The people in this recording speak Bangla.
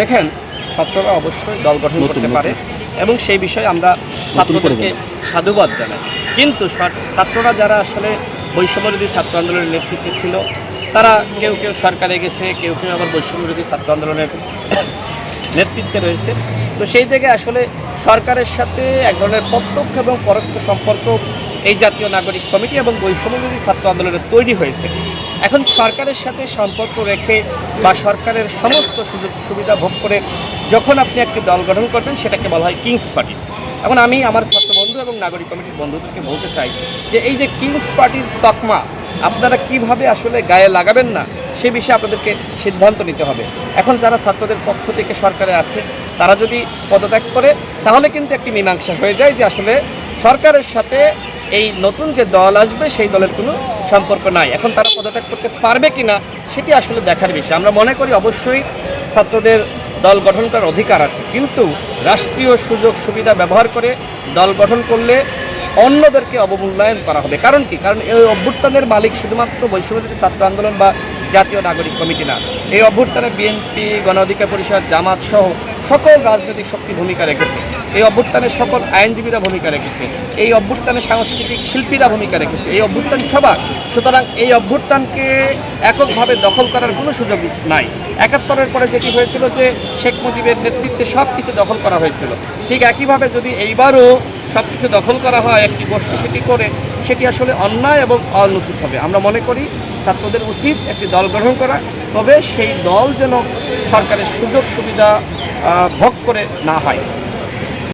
দেখেন ছাত্ররা অবশ্যই দল গঠন করতে পারে এবং সেই বিষয়ে আমরা ছাত্রদেরকে সাধুবাদ জানাই। কিন্তু ছাত্ররা যারা আসলে বৈষম্যবিরোধী ছাত্র আন্দোলনের নেতৃত্বে ছিল তারা কেউ কেউ সরকারে গেছে কেউ কেউ আবার বৈষম্যবিরোধী ছাত্র আন্দোলনের নেতৃত্বে রয়েছে। তো সেই থেকে আসলে সরকারের সাথে এক ধরনের প্রত্যক্ষ এবং পরোক্ষ সম্পর্ক এই জাতীয় নাগরিক কমিটি এবং বৈষম্যবিরোধী ছাত্র আন্দোলনের তৈরি হয়েছে। এখন সরকারের সাথে সম্পর্ক রেখে বা সরকারের সমস্ত সুযোগ সুবিধা ভোগ করে যখন আপনি একটি দল গঠন করবেন, সেটাকে বলা হয় কিংস পার্টি। এখন আমি আমার ছাত্র বন্ধু এবং নাগরিক কমিটির বন্ধুদেরকে বলতে চাই যে এই যে কিংস পার্টির তকমা, আপনারা কীভাবে আসলে গায়ে লাগাবেন না, সে বিষয়ে আপনাদেরকে সিদ্ধান্ত নিতে হবে। এখন যারা ছাত্রদের পক্ষ থেকে সরকারে আছে, তারা যদি পদত্যাগ করে, তাহলে কিন্তু একটি মীমাংসা হয়ে যায় যে আসলে সরকারের সাথে এই নতুন যে দল আসবে, সেই দলের কোনো সম্পর্ক নাই। এখন তারা পদত্যাগ করতে পারবে কি না সেটি আসলে দেখার বিষয়। আমরা মনে করি অবশ্যই ছাত্রদের দল গঠন করার অধিকার আছে। কিন্তু রাষ্ট্রীয় সুযোগ সুবিধা ব্যবহার করে দল গঠন করলে অন্যদেরকে অবমূল্যায়ন করা হবে। কারণ কি? কারণ এই অভ্যুত্থানের মালিক শুধুমাত্র বৈষম্যবিরোধী ছাত্র আন্দোলন বা জাতীয় নাগরিক কমিটি না। এই অভ্যুত্থানে বিএনপি, গণ অধিকার পরিষদ, জামাত সহ সকল রাজনৈতিক শক্তি ভূমিকা রেখেছে। এই অভ্যুত্থানে সকল আইনজীবীরা ভূমিকা রেখেছে। এই অভ্যুত্থানে সাংস্কৃতিক শিল্পীরা ভূমিকা রেখেছে। এই অভ্যুত্থান সবার সুতরাং এই অভ্যুত্থানকে এককভাবে দখল করার কোনো সুযোগ নাই। একাত্তরের পরে যেটি হয়েছিল যে শেখ মুজিবের নেতৃত্বে সব কিছু দখল করা হয়েছিল। ঠিক একইভাবে যদি এইবারও সব কিছু দখল করা হয়, একটি গোষ্ঠী সেটি করে, সেটি আসলে অন্যায় এবং অনুচিত হবে। আমরা মনে করি ছাত্রদের উচিত একটি দল গ্রহণ করা তবে সেই দল যেন সরকারের সুযোগ সুবিধা ভোগ করে না হয়।